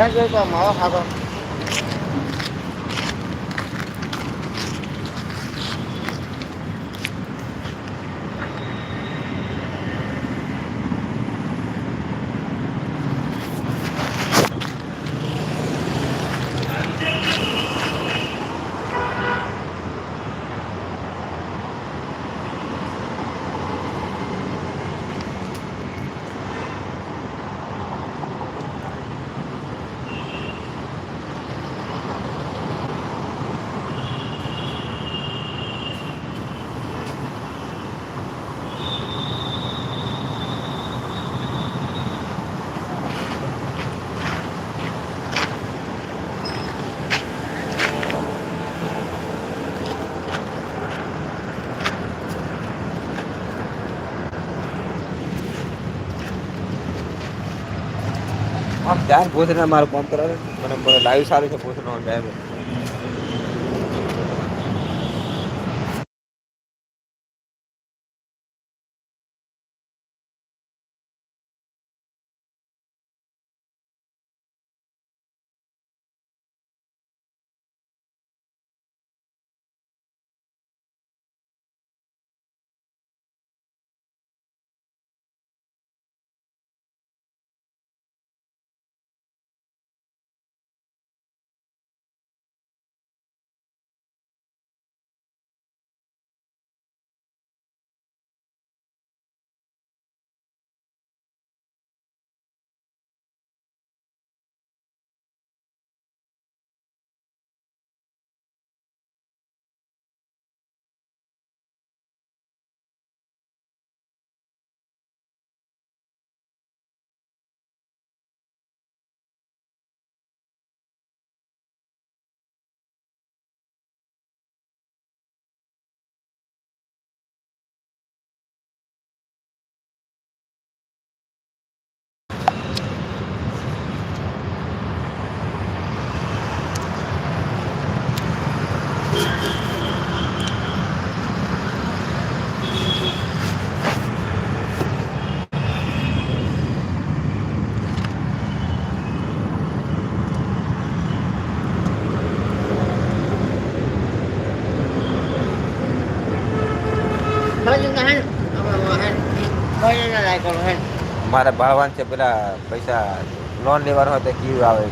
你这个马上发 આમ ધ્યાન ભોજન મારું કામ કરે મને મને લાઈવ સારું છે ભોજન ટાઈમ ખાલી ના હે આમાં હે કરો હે મારે ભાવાન છે પેલા પૈસા લોન લેવાનો હોય તો કેવું આવે.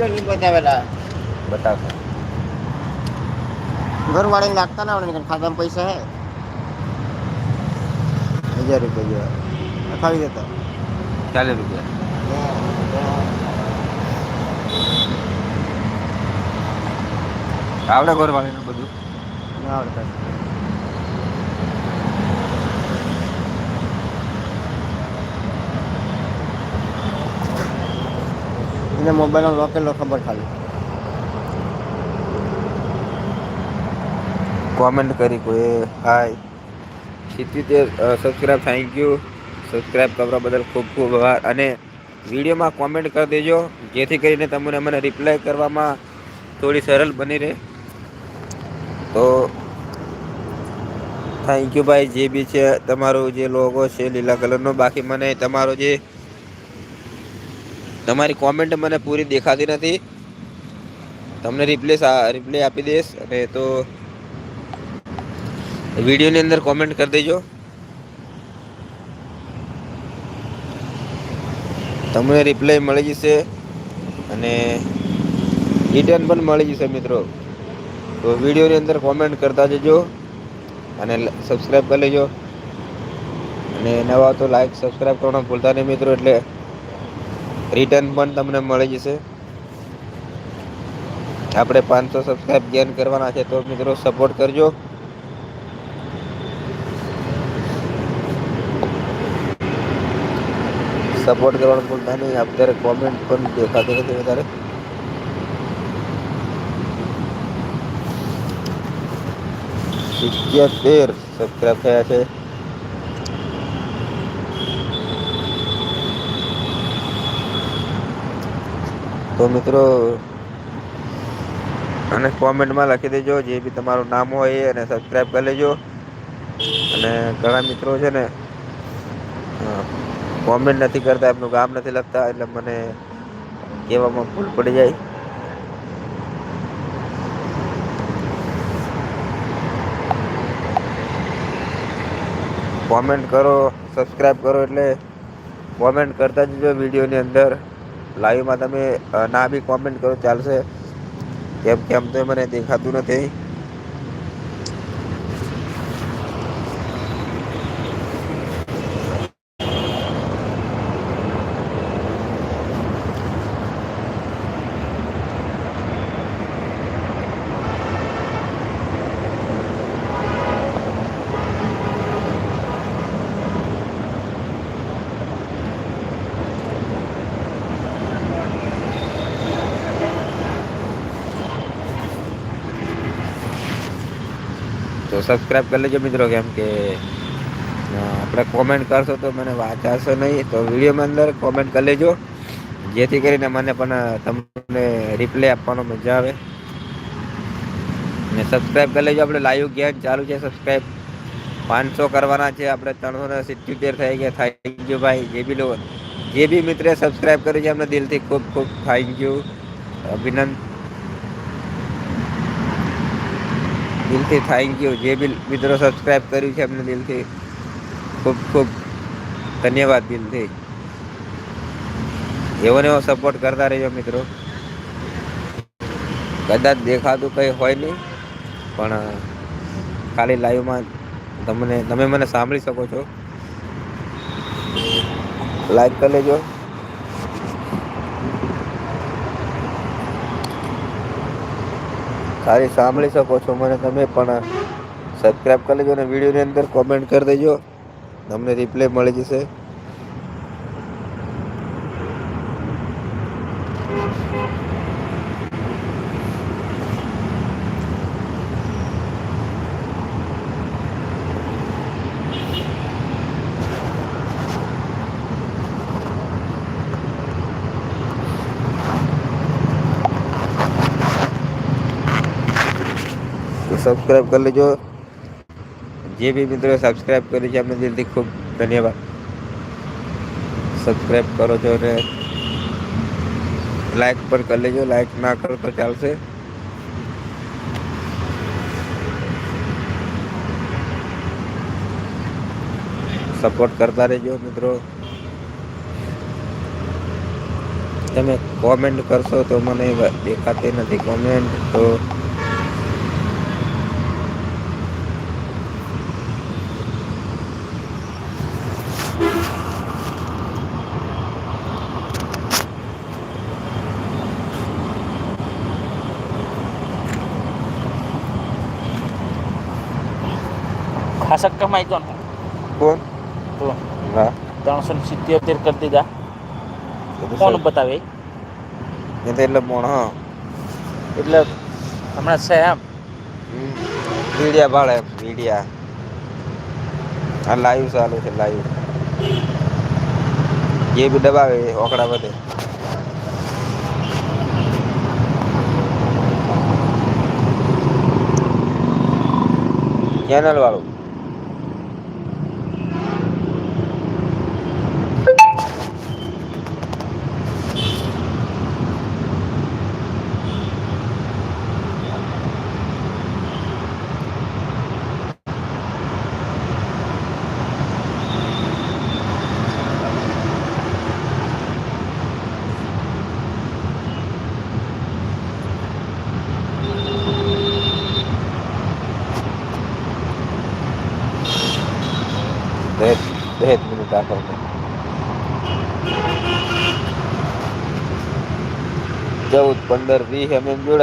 નહીં બતાવેલા. બતાવશો લાગતા ના આવડે ખાતામાં પૈસા હે. હજાર રૂપિયા જેવા. ખાવી દેતા. ચાલીસ રૂપિયા. આવડે ઘર વાળીને બધું. ના આવડતા. એને મોબાઈલનો લોકેલો ખબર ખાલી. કોમેન્ટ કરી કોઈ હાય સિત્યોતેર સબસ્ક્રાઈબ થેન્ક યુ સબસ્ક્રાઈબ કરવા બદલ ખૂબ ખૂબ આભાર. અને વિડીયોમાં કોમેન્ટ કરી દેજો, જેથી કરીને તમને મને રિપ્લાય કરવામાં થોડી સરળ બની રહે. તો થેન્ક યુ ભાઈ, જે બી છે, તમારો જે લોગો છે લીલા કલરનો. બાકી મને તમારો જે તમારી કોમેન્ટ મને પૂરી દેખાતી નથી. તમને રિપ્લેસ રિપ્લે આપી દઈશ અને તો વિડીયોની અંદર કોમેન્ટ કરી દેજો. તમને રિપ્લાય મળી જશે અને રિટર્ન પણ મળી જશે મિત્રો. તો વિડીયોની અંદર કોમેન્ટ કરતા જજો અને સબસ્ક્રાઈબ કરી લેજો. અને નવા તો લાઈક સબસ્ક્રાઈબ કરવાનું ભૂલતા નહીં મિત્રો એટલે રિટર્ન પણ તમને મળી જશે. આપણે પાંચસો સબસ્ક્રાઈબ ગેન કરવાના છે તો મિત્રો સપોર્ટ કરજો. સપોર્ટ કરવાનું ભૂલતા નહીં. અત્યારે કોમેન્ટ પણ દેખાતી નથી વધારે. સિત્યોતેર સબસ્ક્રાઈબ થયા છે. તો મિત્રો, અને કોમેન્ટમાં લખી દેજો જે બી તમારું નામ હોય અને સબસ્ક્રાઈબ કરી લેજો. અને ઘણા મિત્રો છે ને કોમેન્ટ નથી કરતા, એમનું ગામ નથી લખતા, એટલે મને કહેવામાં ભૂલ પડી જાય. કોમેન્ટ કરો સબસ્ક્રાઈબ કરો, એટલે કોમેન્ટ કરતા જજો વિડીયોની અંદર. લાઈવમાં તમે ના બી કોમેન્ટ કરો ચાલશે. કેમ કેમ તો મને દેખાતું નથી. તો સબસ્ક્રાઈબ કરી લેજો મિત્રો કેમ કે આપણે કોમેન્ટ કરશો તો મને વાંચાશો નહીં. તો વિડીયોમાં અંદર કોમેન્ટ કરી લેજો. જેથી કરીને મને પણ તમને રિપ્લે આપવાનો મજા આવે. ને સબસ્ક્રાઈબ કરી લેજો. આપણે લાઈવ ગેમ ચાલુ છે. સબસ્ક્રાઈબ પાંચસો કરવાના છે. આપણે ત્રણસો ને સિત્યોતેર થઈ ગયા. થેન્ક યુ ભાઈ. જે બી લોકો જે બી મિત્રે સબસ્ક્રાઈબ કર્યું છે, એમને દિલથી ખૂબ ખૂબ થેન્ક યુ અભિનંદન દિલથી થેન્ક યુ જે બી મિત્રો સબસ્ક્રાઈબ કર્યું છે એમને દિલથી ખૂબ ખૂબ ધન્યવાદ દિલથી. એવો ને એવો સપોર્ટ કરતા રહેજો મિત્રો. કદાચ દેખાતું કંઈ હોય નહીં, પણ ખાલી લાઈવમાં તમને, તમે મને સાંભળી શકો છો. લાઈક કરી લેજો. ખાલી સાંભળી શકો છો મને તમે, પણ સબસ્ક્રાઈબ કરી લેજો અને વિડીયોની અંદર કોમેન્ટ કરી દેજો. તમને રિપ્લે મળી જશે. સબસ્ક્રાઈબ કરી લેજો જે બી મિત્રો સબસ્ક્રાઈબ કર્યું છે એમને દિલથી ખૂબ ધન્યવાદ સબસ્ક્રાઈબ કરો છો અને લાઈક પણ કરી લેજો લાઈક ના કરો તો ચાલશે સપોર્ટ કરતા રહેજો મિત્રો તમે કોમેન્ટ કરશો તો મને દેખાતી નથી કોમેન્ટ તો ખાસક કમાઈ કોણ કોણ? તો હા ત્રણસો ને સિત્યોતેર કરી દીધા. તો કોણ બતાવે? તો એટલે મોણ હા. એટલે હમણાં છે એમ. મીડિયા ભાડે મીડિયા આ લાઈવ ચાલુ છે લાઈવ. જે બી દબાવે ઓકડા બધે. ચેનલ વાળું. દહેજ મિનિટ ચૌદ પંદર વીસ એમ જોડાય.